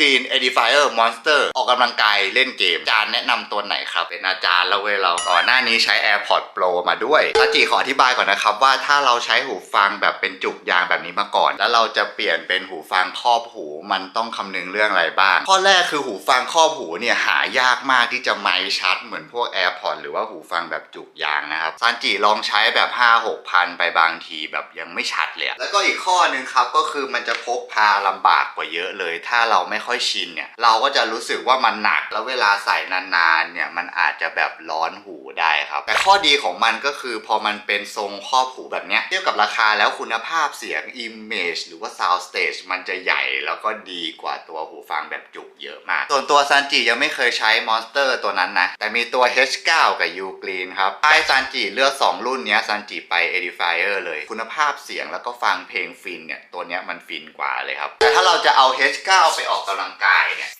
Green Edifier Monster ออกกำลังกายเล่นเกมอาจารย์แนะนำตัวไหนครับ เป็นอาจารย์แล้วเว้ยเราก่อนหน้านี้ใช้ AirPods Pro มาด้วยทัจีขออธิบายก่อนนะครับ ว่าถ้าเราใช้หูฟังแบบเป็นจุกยางแบบนี้มาก่อน แล้วเราจะเปลี่ยนเป็นหูฟังครอบหูมันต้องคำนึงเรื่องอะไรบ้าง ข้อแรกคือหูฟังครอบหูเนี่ยหายากมากที่จะไมค์ชัดเหมือนพวก AirPods หรือว่าหูฟังแบบจุกยางนะครับซันจิลองใช้แบบ 5 6พันไปบางทีแบบยังไม่ชัดเลยแล้วก็อีกข้อหนึ่งครับก็คือมันจะพกพาลำบากกว่าเยอะเลย ถ้าเราไม่ค่อยชินเนี่ย เราก็จะรู้สึกว่ามันหนักแล้วเวลาใส่นานๆเนี่ยมันอาจจะแบบร้อนหูได้ครับ แต่ข้อดีของมันก็คือพอมันเป็นทรงครอบหูแบบเนี้ยเทียบกับราคาแล้วคุณภาพเสียง Image หรือว่า Sound Stage มันจะใหญ่แล้วก็ดีกว่าตัวหูฟังแบบจุก เยอะมาก ส่วนตัวซันจิยังไม่เคยใช้มอนสเตอร์ตัวนั้นนะ แต่มีตัว H9 กับ U Green ครับไอซันจิเลือก 2 รุ่นนี้ซันจิไป Edifier เลย คุณภาพเสียงแล้วก็ฟังเพลงฟินเนี่ย ตัวนี้มันฟินกว่าเลยครับ แต่ถ้าเราจะเอา H9 ไปออกกำลังกายเนี่ย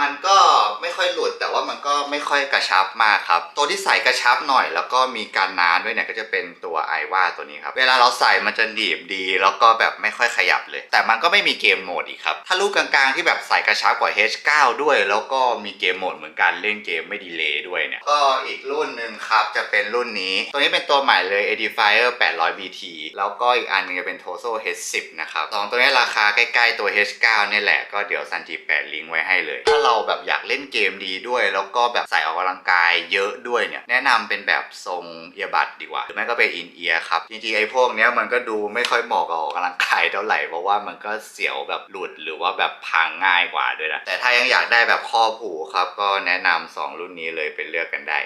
มันก็ไม่ค่อยหลุดแต่ว่ามันก็ไม่ค่อยกระชับมากครับ ตัวที่ใส่กระชับหน่อย แล้วก็มีการนานด้วยเนี่ยก็จะเป็นตัวไอว่าตัวนี้ครับเวลาเราใส่มันจะหนีบดี แล้วก็แบบไม่ค่อยขยับเลย แต่มันก็ไม่มีเกมโหมดอีกครับ ถ้าลูกกลางๆที่แบบใส่กระชับกว่า H9 ด้วย แล้วก็มีเกมโหมดเหมือนกันเล่นเกมไม่ดีเลย์ด้วยเนี่ยก็อีกรุ่นหนึ่งครับจะเป็นรุ่นนี้ ตัวนี้เป็นตัวใหม่เลย Edifier 800 BT แล้วก็อีกอันนึงจะเป็น Toso H10 นะครับสองตัวนี้ราคาใกล้ๆตัว H9 เนี่ยแหละก็เดี๋ยวซันจิแปะลิงก์ไว้ให้เลยเราแบบอยากเล่นเกมดีด้วย แล้วก็แบบใส่ออกกำลังกายเยอะด้วยเนี่ยแนะนำเป็นแบบทรงเอียบัดดีกว่าหรือไม่ก็เป็นอินเอียครับจริงๆไอ้พวกเนี้ยมันก็ดูไม่ค่อยเหมาะกับออกกำลังกายเท่าไหร่เพราะว่ามันก็เสียวแบบหลุดหรือว่าแบบพังง่ายกว่าด้วยนะแต่ถ้ายังอยากได้แบบข้อผูครับก็แนะนำสองรุ่นนี้เลยเป็นเลือกกันได้